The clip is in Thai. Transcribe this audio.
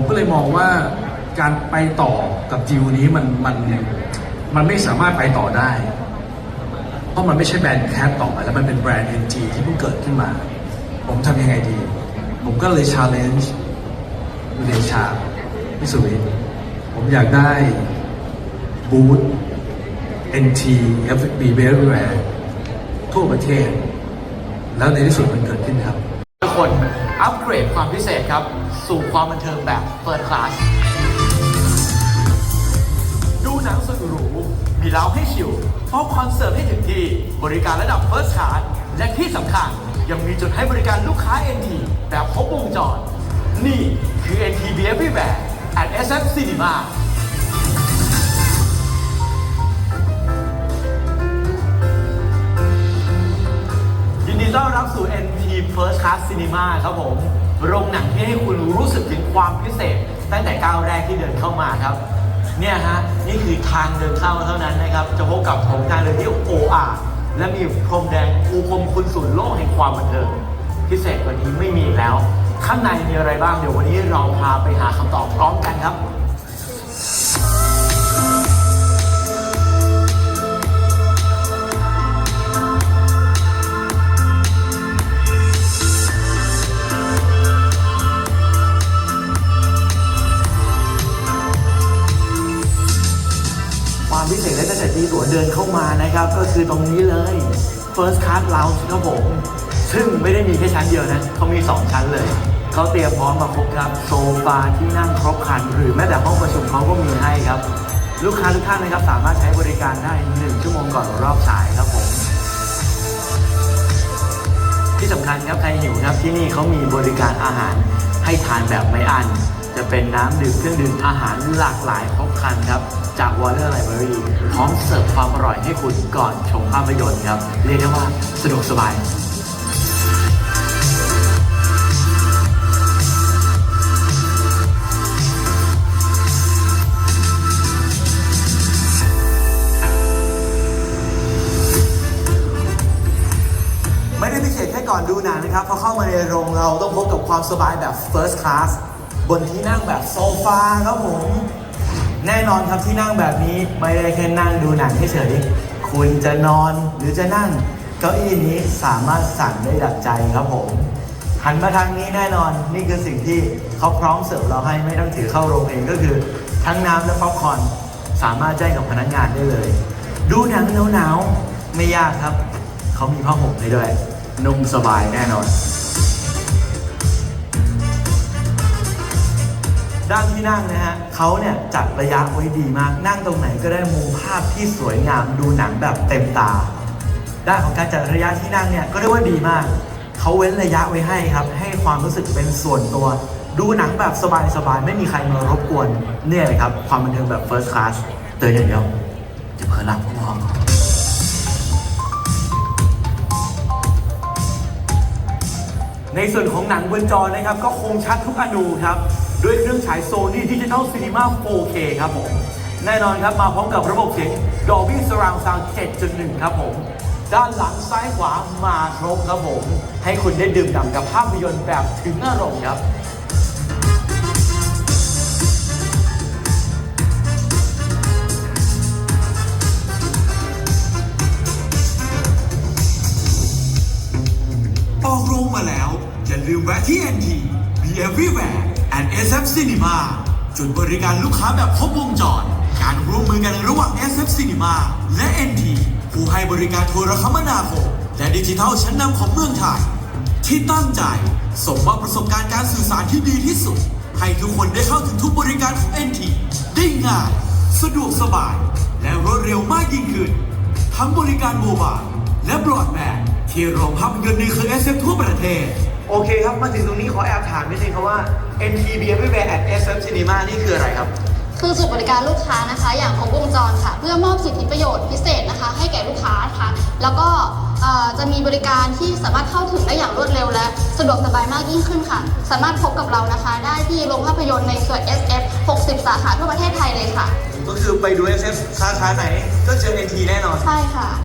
ผมก็เลยมองว่าการไปต่อกับดีลนี้มันมันมันไม่สามารถไปต่อได้ เพราะมันไม่ใช่แบรนด์แคทต่อไปแล้วมันเป็นแบรนด์ NG ที่เพิ่งเกิดขึ้นมา ผมทำยังไงดี ผมก็เลย challenge คุณเดชาพี่สุวิทผมอยากได้บูธ NT FB b e v e r y w h e r e ทั่วประเทศ แล้วในที่สุดมันเกิดขึ้นครับ ทุกคน อัปเกรดความพิเศษครับ สู่ความบันเทิงแบบเฟิร์สคลาส ดูหนังสุดหรู มีเล้าให้ชิลพร้อมคอนเสิร์ตให้ถึงที่ บริการระดับเฟิร์สคลาส และที่สำคัญยังมีจุดให้บริการลูกค้า NT แบบครบวงจร นี่คือ NT b e Everywhere at SF Cinema ดีต้อนรับสู่ NT First Class Cinema ครับผม โรงหนังที่ให้คุณรู้สึกถึงความพิเศษ ตั้งแต่ก้าวแรกที่เดินเข้ามาครับ เนี่ยฮะ นี่คือทางเดินเข้าเท่านั้นนะครับ จะพบกับโถงทางเดินที่โออาและมีพรมแดงปูพรมคุณสู่โลกแห่งความบันเทิงพิเศษกว่านี้ไม่มีแล้ว ข้างในมีอะไรบ้างเดี๋ยววันนี้เราพาไปหาคำตอบพร้อมกันครับ เศษและตั้งแต่ตีตั๋วเดินเข้ามานะครับ ก็คือตรงนี้เลย First Class Lounge ครับผม ซึ่งไม่ได้มีแค่ชั้นเดียวนะ เขามี 2 ชั้นเลย เขาเตรียมพร้อมมาครบครับโซฟาที่นั่งครบครัน หรือแม้แต่ห้องประชุมเขาก็มีให้ครับ ลูกค้าทุกท่านนะครับสามารถใช้บริการได้ 1 ชั่วโมงก่อนรอบฉายครับผมที่สำคัญครับใครหิวครับที่นี่เขามีบริการอาหารให้ทานแบบไม่อั้น จะเป็นน้ำดื่มเครื่องดื่มอาหารหลากหลายครบครันครับ จาก Water Library พร้อมเสิร์ฟความอร่อยให้คุณก่อนชมภาพยนตร์ครับ เรียกได้ว่าสะดวกสบายไม่ได้พิเศษแค่ก่อนดูหนังนะครับพอเข้ามาในโรงเราต้องพบกับความสบายแบบ First Class บนที่นั่งแบบโซฟาครับผม แน่นอนครับที่นั่งแบบนี้ไม่ได้แค่นั่งดูหนังเฉยๆคุณจะนอนหรือจะนั่ง เก้าอี้นี้สามารถสั่งได้ดับใจครับผมหันมาทางนี้แน่นอนนี่คือสิ่งที่เขาพร้อมเสิร์ฟเราให้ไม่ต้องถือเข้าโรงเองก็คือ ทั้งน้ำและป๊อปคอร์นสามารถแจ้งกับพนักงานได้เลย ดูหนังหนาวๆไม่ยากครับ เขามีผ้าห่มให้ด้วยนุ่มสบายแน่นอน ด้านที่นั่งนะฮะเขาเนี่ยจัดระยะไว้ดีมาก นั่งตรงไหนก็ได้มุมภาพที่สวยงามดูหนังแบบเต็มตา ด้านของการจัดระยะที่นั่งเนี่ยก็เรียกว่าดีมาก เขาเว้นระยะไว้ให้ครับ ให้ความรู้สึกเป็นส่วนตัว ดูหนังแบบสบายๆ ไม่มีใครมารบกวน เนี่ยเลยครับ ความบันเทิงแบบ first class เตือนอย่างเดียวจะเพิ่หลับก็พอในส่วนของหนังบนจอนะครับ ก็คงชัดทุกอนูครับ ด้วยเครื่องฉาย Sony Digital Cinema 4K ครับผม แน่นอนครับมาพร้อมกับระบบเสียง Dolby Surround Sound 7.1 ครับผม ด้านหลังซ้ายขวามาครบครับผม ให้คุณได้ดื่มด่ำกับภาพยนตร์แบบถึงอารมณ์ครับออกโรงมาแล้ว อย่าลืมแวะที่ NT Be Everywhere and SF Cinema จุดบริการลูกค้าแบบครบวงจร การร่วมมือกันระหว่าง SF Cinema และ NT ผู้ให้บริการโทรคมนาคมและดิจิทัลชั้นนำของเมืองไทย ที่ตั้งใจส่งมอบประสบการณ์การสื่อสารที่ดีที่สุด ให้ทุกคนได้เข้าถึงทุกบริการของ NT ได้ง่ายสะดวกสบาย และรวดเร็วมากยิ่งขึ้น ทั้งบริการโมบายและบรอดแบนที่โรงภาพยนตร์ในเครือ SF ทั่วประเทศ โอเคครับ มาถึงตรงนี้ขอแอบถามนิดนึงครับว่า NTB Everywhere at SF Cinema นี่คืออะไรครับ คือจุดบริการลูกค้านะคะ อย่างครบวงจรค่ะ เพื่อมอบสิทธิประโยชน์พิเศษนะคะ ให้แก่ลูกค้านะคะแล้วก็เอ่อจะมีบริการที่สามารถเข้าถึงได้อย่างรวดเร็วและสะดวกสบายมากยิ่งขึ้นค่ะ สามารถพบกับเรานะคะ ได้ที่โรงภาพยนตร์ในเครือ SF 60 สาขาทั่วประเทศไทยเลยค่ะ ก็คือไปดู SF สาขาไหนก็เจอ NT แน่นอน ใช่ค่ะ